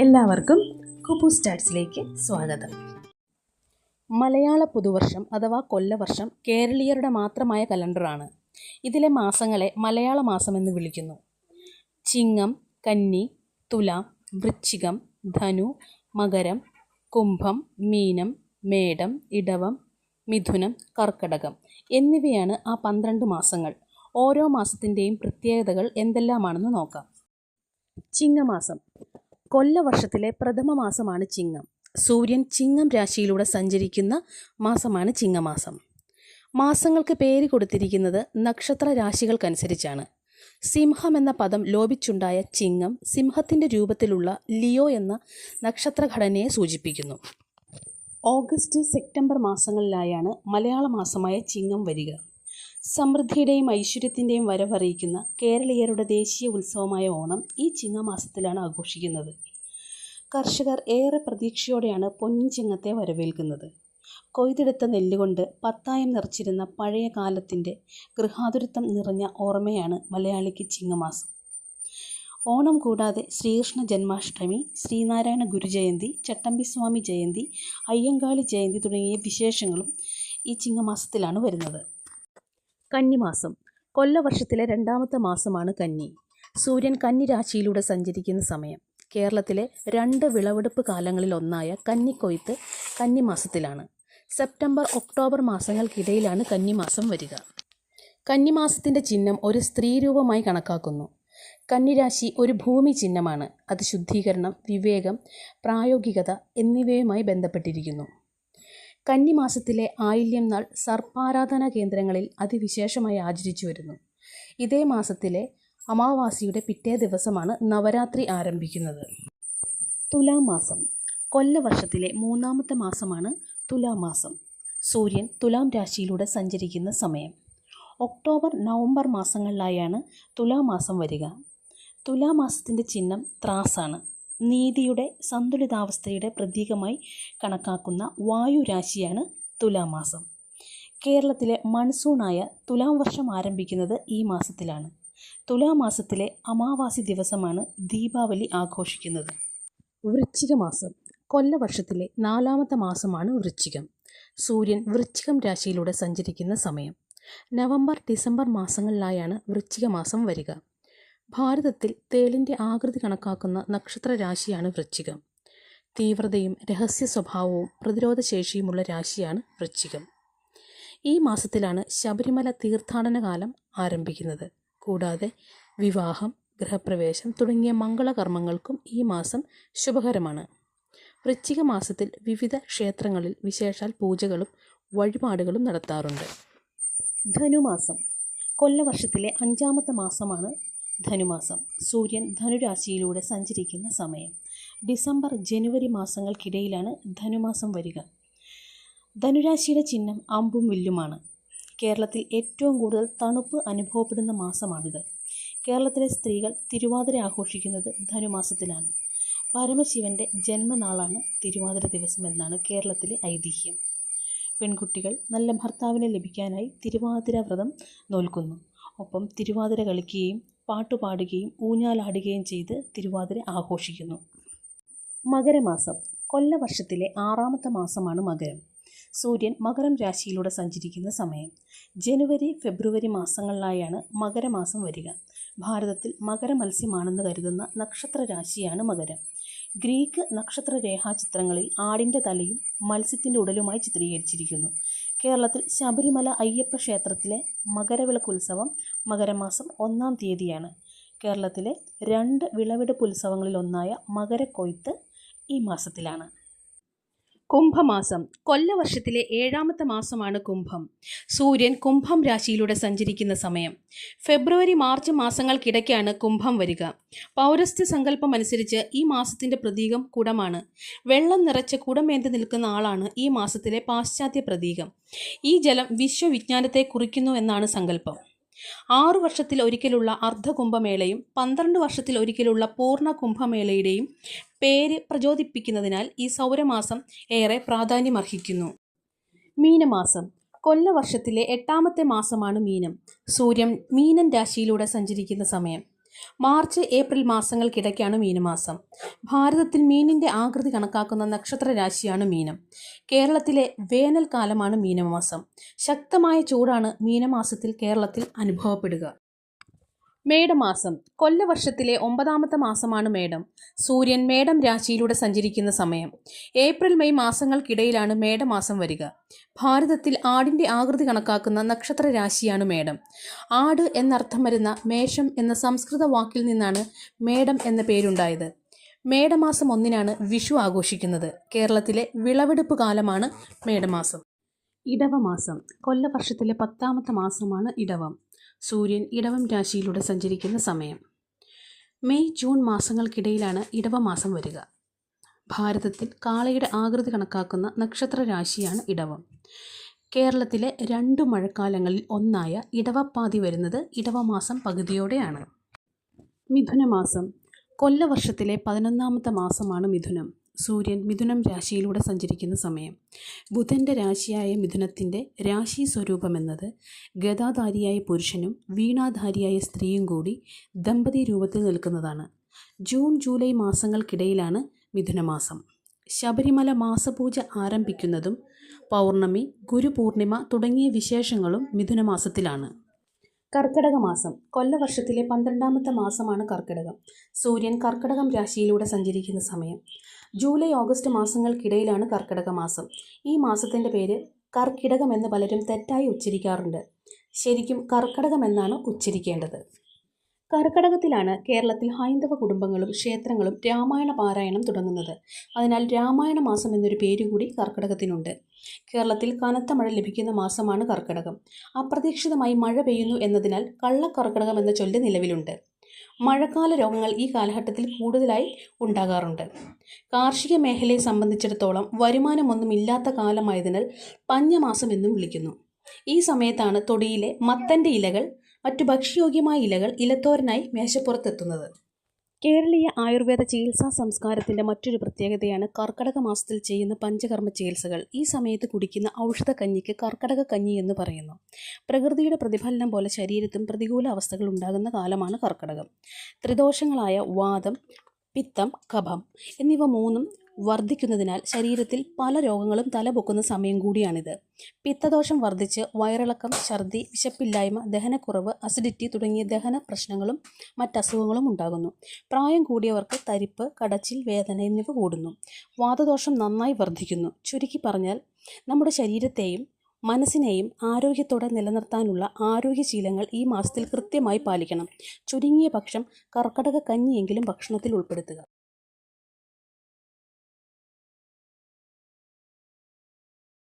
എല്ലാവർക്കും കുബു സ്റ്റാറ്റ്സിലേക്ക് സ്വാഗതം. മലയാള പുതുവർഷം അഥവാ കൊല്ലവർഷം കേരളീയരുടെ മാത്രമായ കലണ്ടറാണ്. ഇതിലെ മാസങ്ങളെ മലയാള മാസം എന്ന് വിളിക്കുന്നു. ചിങ്ങം കന്നി തുല വൃശ്ചികം ധനു മകരം കുംഭം മീനം മേടം ഇടവം മിഥുനം കർക്കടകം എന്നിവയാണ് ആ പന്ത്രണ്ട് മാസങ്ങൾ. ഓരോ മാസത്തിന്റെയും പ്രത്യേകതകൾ എന്തെല്ലാമാണെന്ന് നോക്കാം. ചിങ്ങമാസം. കൊല്ലവർഷത്തിലെ പ്രഥമ മാസമാണ് ചിങ്ങം. സൂര്യൻ ചിങ്ങം രാശിയിലൂടെ സഞ്ചരിക്കുന്ന മാസമാണ് ചിങ്ങമാസം. മാസങ്ങൾക്ക് പേര് കൊടുത്തിരിക്കുന്നത് നക്ഷത്ര രാശികൾക്കനുസരിച്ചാണ്. സിംഹം എന്ന പദം ലോപിച്ചുണ്ടായ ചിങ്ങം സിംഹത്തിന്റെ രൂപത്തിലുള്ള ലിയോ എന്ന നക്ഷത്രഘടനയെ സൂചിപ്പിക്കുന്നു. ഓഗസ്റ്റ് സെപ്റ്റംബർ മാസങ്ങളിലായാണ് മലയാള മാസമായ ചിങ്ങം വരിക. സമൃദ്ധിയുടെയും ഐശ്വര്യത്തിന്റെയും വരവറിയിക്കുന്ന കേരളീയരുടെ ദേശീയ ഉത്സവമായ ഓണം ഈ ചിങ്ങമാസത്തിലാണ് ആഘോഷിക്കുന്നത്. കർഷകർ ഏറെ പ്രതീക്ഷയോടെയാണ് പൊൻചിങ്ങത്തെ വരവേൽക്കുന്നത്. കൊയ്തെടുത്ത നെല്ലുകൊണ്ട് പത്തായം നിറച്ചിരുന്ന പഴയ കാലത്തിന്റെ ഗൃഹാതുരത്വം നിറഞ്ഞ ഓർമ്മയാണ് മലയാളിക്ക് ചിങ്ങമാസം. ഓണം കൂടാതെ ശ്രീകൃഷ്ണ ജന്മാഷ്ടമി ശ്രീനാരായണ ഗുരുജയന്തി ചട്ടമ്പിസ്വാമി ജയന്തി അയ്യങ്കാളി ജയന്തി തുടങ്ങിയ വിശേഷങ്ങളും ഈ ചിങ്ങമാസത്തിലാണ് വരുന്നത്. കന്നിമാസം. കൊല്ലവർഷത്തിലെ രണ്ടാമത്തെ മാസമാണ് കന്നി. സൂര്യൻ കന്നി രാശിയിലൂടെ സഞ്ചരിക്കുന്ന സമയം. കേരളത്തിലെ രണ്ട് വിളവെടുപ്പ് കാലങ്ങളിൽ ഒന്നായ കന്നിക്കൊയ്ത്ത് കന്നിമാസത്തിലാണ്. സെപ്റ്റംബർ ഒക്ടോബർ മാസങ്ങൾക്കിടയിലാണ് കന്നിമാസം വരിക. കന്നിമാസത്തിന്റെ ചിഹ്നം ഒരു സ്ത്രീരൂപമായി കണക്കാക്കുന്നു. കന്നിരാശി ഒരു ഭൂമി ചിഹ്നമാണ്. അത് ശുദ്ധീകരണം വിവേകം പ്രായോഗികത എന്നിവയുമായി ബന്ധപ്പെട്ടിരിക്കുന്നു. കന്നിമാസത്തിലെ ആയില്യം നാൾ സർപ്പാരാധനാ കേന്ദ്രങ്ങളിൽ അതിവിശേഷമായി ആചരിച്ചു വരുന്നു. ഇതേ മാസത്തിലെ അമാവാസിയുടെ പിറ്റേ ദിവസമാണ് നവരാത്രി ആരംഭിക്കുന്നത്. തുലാം മാസം കൊല്ലവർഷത്തിലെ മൂന്നാമത്തെ മാസമാണ് തുലാം മാസം സൂര്യൻ തുലാം രാശിയിലൂടെ സഞ്ചരിക്കുന്ന സമയം. ഒക്ടോബർ നവംബർ മാസങ്ങളിലായാണ് തുലാമാസം വരിക. തുലാമാസത്തിന്റെ ചിഹ്നം ത്രാസാണ്. നീതിയുടെ സന്തുലിതാവസ്ഥയുടെ പ്രതീകമായി കണക്കാക്കുന്ന വായുരാശിയാണ് തുലാമാസം. കേരളത്തിലെ മൺസൂണായ തുലാം വർഷം ആരംഭിക്കുന്നത് ഈ മാസത്തിലാണ്. തുലാമാസത്തിലെ അമാവാസി ദിവസമാണ് ദീപാവലി ആഘോഷിക്കുന്നത്. വൃശ്ചിക മാസം കൊല്ലവർഷത്തിലെ നാലാമത്തെ മാസമാണ് വൃശ്ചികം. സൂര്യൻ വൃശ്ചികം രാശിയിലൂടെ സഞ്ചരിക്കുന്ന സമയം. നവംബർ ഡിസംബർ മാസങ്ങളിലായാണ് വൃശ്ചിക മാസം വരിക. ഭാരതത്തിൽ തേളിന്റെ ആകൃതി കണക്കാക്കുന്ന നക്ഷത്രരാശിയാണ് വൃശ്ചികം. തീവ്രതയും രഹസ്യ സ്വഭാവവും പ്രതിരോധശേഷിയുമുള്ള രാശിയാണ് വൃശ്ചികം. ഈ മാസത്തിലാണ് ശബരിമല തീർത്ഥാടന കാലം ആരംഭിക്കുന്നത്. കൂടാതെ വിവാഹം ഗൃഹപ്രവേശം തുടങ്ങിയ മംഗളകർമ്മങ്ങൾക്കും ഈ മാസം ശുഭകരമാണ്. വൃശ്ചിക മാസത്തിൽ വിവിധ ക്ഷേത്രങ്ങളിൽ വിശേഷാൽ പൂജകളും വഴിപാടുകളും നടത്താറുണ്ട്. ധനുമാസം. കൊല്ലവർഷത്തിലെ അഞ്ചാമത്തെ മാസമാണ് ധനുമാസം സൂര്യൻ ധനുരാശിയിലൂടെ സഞ്ചരിക്കുന്ന സമയം. ഡിസംബർ ജനുവരി മാസങ്ങൾക്കിടയിലാണ് ധനുമാസം വരിക. ധനുരാശിയുടെ ചിഹ്നം അമ്പും വില്ലുമാണ്. കേരളത്തിൽ ഏറ്റവും കൂടുതൽ തണുപ്പ് അനുഭവപ്പെടുന്ന മാസമാണിത്. കേരളത്തിലെ സ്ത്രീകൾ തിരുവാതിര ആഘോഷിക്കുന്നത് ധനുമാസത്തിലാണ്. പരമശിവന്റെ ജന്മനാളാണ് തിരുവാതിര ദിവസം എന്നാണ് കേരളത്തിലെ ഐതിഹ്യം. പെൺകുട്ടികൾ നല്ല ഭർത്താവിനെ ലഭിക്കാനായി തിരുവാതിര വ്രതം നോൽക്കുന്നു. ഒപ്പം തിരുവാതിര കളിക്കുകയും പാട്ടുപാടുകയും ഊഞ്ഞാലാടുകയും ചെയ്ത് തിരുവാതിര ആഘോഷിക്കുന്നു. മകരമാസം. കൊല്ലവർഷത്തിലെ ആറാമത്തെ മാസമാണ് മകരം. സൂര്യൻ മകരം രാശിയിലൂടെ സഞ്ചരിക്കുന്ന സമയം. ജനുവരി ഫെബ്രുവരി മാസങ്ങളിലായാണ് മകരമാസം വരിക. ഭാരതത്തിൽ മകരമത്സ്യമാണെന്ന് കരുതുന്ന നക്ഷത്ര രാശിയാണ് മകരം. ഗ്രീക്ക് നക്ഷത്ര രേഖാചിത്രങ്ങളിൽ ആടിന്റെ തലയും മത്സ്യത്തിന്റെ ഉടലുമായി ചിത്രീകരിച്ചിരിക്കുന്നു. കേരളത്തിൽ ശബരിമല അയ്യപ്പ ക്ഷേത്രത്തിലെ മകരവിളക്ക് ഉത്സവം മകരമാസം ഒന്നാം തീയതിയാണ്. കേരളത്തിലെ രണ്ട് വിളവെടുപ്പ് ഉത്സവങ്ങളിലൊന്നായ മകരക്കൊയ്ത്ത് ഈ മാസത്തിലാണ്. കുംഭമാസം കൊല്ലവർഷത്തിലെ ഏഴാമത്തെ മാസമാണ് കുംഭം. സൂര്യൻ കുംഭം രാശിയിലൂടെ സഞ്ചരിക്കുന്ന സമയം. ഫെബ്രുവരി മാർച്ച് മാസങ്ങൾക്കിടയ്ക്കാണ് കുംഭം വരിക. പൗരസ്ത്യ സങ്കല്പം അനുസരിച്ച് ഈ മാസത്തിന്റെ പ്രതീകം കുടമാണ്. വെള്ളം നിറച്ച് കുടമേന്തി നിൽക്കുന്ന ആളാണ് ഈ മാസത്തിലെ പാശ്ചാത്യ പ്രതീകം. ഈ ജലം വിശ്വവിജ്ഞാനത്തെ കുറിക്കുന്നു എന്നാണ് സങ്കല്പം. ആറു വർഷത്തിൽ ഒരിക്കലുള്ള അർദ്ധ കുംഭമേളയും പന്ത്രണ്ട് വർഷത്തിൽ ഒരിക്കലുള്ള പൂർണ കുംഭമേളയുടെയും പേര് പ്രചോദിപ്പിക്കുന്നതിനാൽ ഈ സൗരമാസം ഏറെ പ്രാധാന്യമർഹിക്കുന്നു. മീനമാസം. കൊല്ലവർഷത്തിലെ എട്ടാമത്തെ മാസമാണ് മീനം. സൂര്യൻ മീനൻ രാശിയിലൂടെ സഞ്ചരിക്കുന്ന സമയം. മാർച്ച് ഏപ്രിൽ മാസങ്ങൾക്കിടയ്ക്കാണ് മീനമാസം. ഭാരതത്തിൽ മീനിന്റെ ആകൃതി കണക്കാക്കുന്ന നക്ഷത്ര രാശിയാണ് മീനം. കേരളത്തിലെ വേനൽക്കാലമാണ് മീനമാസം. ശക്തമായ ചൂടാണ് മീനമാസത്തിൽ കേരളത്തിൽ അനുഭവപ്പെടുക. മേടമാസം കൊല്ലവർഷത്തിലെ ഒമ്പതാമത്തെ മാസമാണ് മേടം. സൂര്യൻ മേടം രാശിയിലൂടെ സഞ്ചരിക്കുന്ന സമയം. ഏപ്രിൽ മെയ് മാസങ്ങൾക്കിടയിലാണ് മേടമാസം വരിക. ഭാരതത്തിൽ ആടിന്റെ ആകൃതി കണക്കാക്കുന്ന നക്ഷത്ര രാശിയാണ് മേടം. ആട് എന്നർത്ഥം വരുന്ന മേഷം എന്ന സംസ്കൃത വാക്കിൽ നിന്നാണ് മേടം എന്ന പേരുണ്ടായത്. മേടമാസം ഒന്നിനാണ് വിഷു ആഘോഷിക്കുന്നത്. കേരളത്തിലെ വിളവെടുപ്പ് കാലമാണ് മേടമാസം. ഇടവമാസം. കൊല്ലവർഷത്തിലെ പത്താമത്തെ മാസമാണ് ഇടവം. സൂര്യൻ ഇടവം രാശിയിലൂടെ സഞ്ചരിക്കുന്ന സമയം. മെയ് ജൂൺ മാസങ്ങൾക്കിടയിലാണ് ഇടവമാസം വരിക. ഭാരതത്തിൽ കാളയുടെ ആകൃതി കണക്കാക്കുന്ന നക്ഷത്ര രാശിയാണ് ഇടവം. കേരളത്തിലെ രണ്ട് മഴക്കാലങ്ങളിൽ ഒന്നായ ഇടവപ്പാതി വരുന്നത് ഇടവമാസം പകുതിയോടെയാണ്. മിഥുനമാസം. കൊല്ലവർഷത്തിലെ പതിനൊന്നാമത്തെ മാസമാണ് മിഥുനം. സൂര്യൻ മിഥുനം രാശിയിലൂടെ സഞ്ചരിക്കുന്ന സമയം. ബുധന്റെ രാശിയായ മിഥുനത്തിന്റെ രാശി സ്വരൂപമെന്നത് ഗതാധാരിയായ പുരുഷനും വീണാധാരിയായ സ്ത്രീയും കൂടി ദമ്പതി രൂപത്തിൽ നിൽക്കുന്നതാണ്. ജൂൺ ജൂലൈ മാസങ്ങൾക്കിടയിലാണ് മിഥുനമാസം. ശബരിമല മാസപൂജ ആരംഭിക്കുന്നതും പൗർണമി ഗുരുപൂർണിമ തുടങ്ങിയ വിശേഷങ്ങളും മിഥുനമാസത്തിലാണ്. കർക്കിടക മാസം. കൊല്ലവർഷത്തിലെ പന്ത്രണ്ടാമത്തെ മാസമാണ് കർക്കിടകം. സൂര്യൻ കർക്കിടകം രാശിയിലൂടെ സഞ്ചരിക്കുന്ന സമയം. ജൂലൈ ഓഗസ്റ്റ് മാസങ്ങൾക്കിടയിലാണ് കർക്കിടക മാസം. ഈ മാസത്തിന്റെ പേര് കർക്കിടകം എന്ന് പലരും തെറ്റായി ഉച്ചരിക്കാറുണ്ട്. ശരിക്കും കർക്കിടകം എന്നാണ് ഉച്ചരിക്കേണ്ടത്. കർക്കിടകത്തിലാണ് കേരളത്തിൽ ഹൈന്ദവ കുടുംബങ്ങളും ക്ഷേത്രങ്ങളും രാമായണ പാരായണം തുടങ്ങുന്നത്. അതിനാൽ രാമായണ മാസം എന്നൊരു പേരുകൂടി കർക്കടകത്തിനുണ്ട്. കേരളത്തിൽ കനത്ത മഴ ലഭിക്കുന്ന മാസമാണ് കർക്കടകം. അപ്രതീക്ഷിതമായി മഴ പെയ്യുന്നു എന്നതിനാൽ കള്ളക്കർക്കടകം എന്ന ചൊല്ല് നിലവിലുണ്ട്. മഴക്കാല രോഗങ്ങൾ ഈ കാലഘട്ടത്തിൽ കൂടുതലായി ഉണ്ടാകാറുണ്ട്. കാർഷിക മേഖലയെ സംബന്ധിച്ചിടത്തോളം വരുമാനമൊന്നും ഇല്ലാത്ത കാലമായതിനാൽ പഞ്ഞമാസം എന്നും വിളിക്കുന്നു. ഈ സമയത്താണ് തൊടിയിലെ മത്തന്റെ ഇലകൾ മറ്റു ഭക്ഷ്യയോഗ്യമായ ഇലകൾ ഇലത്തോരനായി മേശപ്പുറത്തെത്തുന്നത്. കേരളീയ ആയുർവേദ ചികിത്സാ സംസ്കാരത്തിന്റെ മറ്റൊരു പ്രത്യേകതയാണ് കർക്കടക മാസത്തിൽ ചെയ്യുന്ന പഞ്ചകർമ്മ ചികിത്സകൾ. ഈ സമയത്ത് കുടിക്കുന്ന ഔഷധ കഞ്ഞിക്ക് കർക്കടക കഞ്ഞി എന്ന് പറയുന്നു. പ്രകൃതിയുടെ പ്രതിഫലനം പോലെ ശരീരത്തും പ്രതികൂല അവസ്ഥകൾ ഉണ്ടാകുന്ന കാലമാണ് കർക്കടകം. ത്രിദോഷങ്ങളായ വാദം പിത്തം കഫം എന്നിവ മൂന്നും വർദ്ധിക്കുന്നതിനാൽ ശരീരത്തിൽ പല രോഗങ്ങളും തലപൊക്കുന്ന സമയം കൂടിയാണിത്. പിത്തദോഷം വർദ്ധിച്ച് വയറിളക്കം ഛർദി വിശപ്പില്ലായ്മ ദഹനക്കുറവ് അസിഡിറ്റി തുടങ്ങിയ ദഹന പ്രശ്നങ്ങളും മറ്റസുഖങ്ങളും ഉണ്ടാകുന്നു. പ്രായം കൂടിയവർക്ക് തരിപ്പ് കടച്ചിൽ വേദന എന്നിവ കൂടുന്നു. വാതദോഷം നന്നായി വർദ്ധിക്കുന്നു. ചുരുക്കി പറഞ്ഞാൽ നമ്മുടെ ശരീരത്തെയും മനസ്സിനെയും ആരോഗ്യത്തോടെ നിലനിർത്താനുള്ള ആരോഗ്യശീലങ്ങൾ ഈ മാസത്തിൽ കൃത്യമായി പാലിക്കണം. ചുരുങ്ങിയ പക്ഷം കർക്കടക കഞ്ഞിയെങ്കിലും ഭക്ഷണത്തിൽ ഉൾപ്പെടുത്തുക.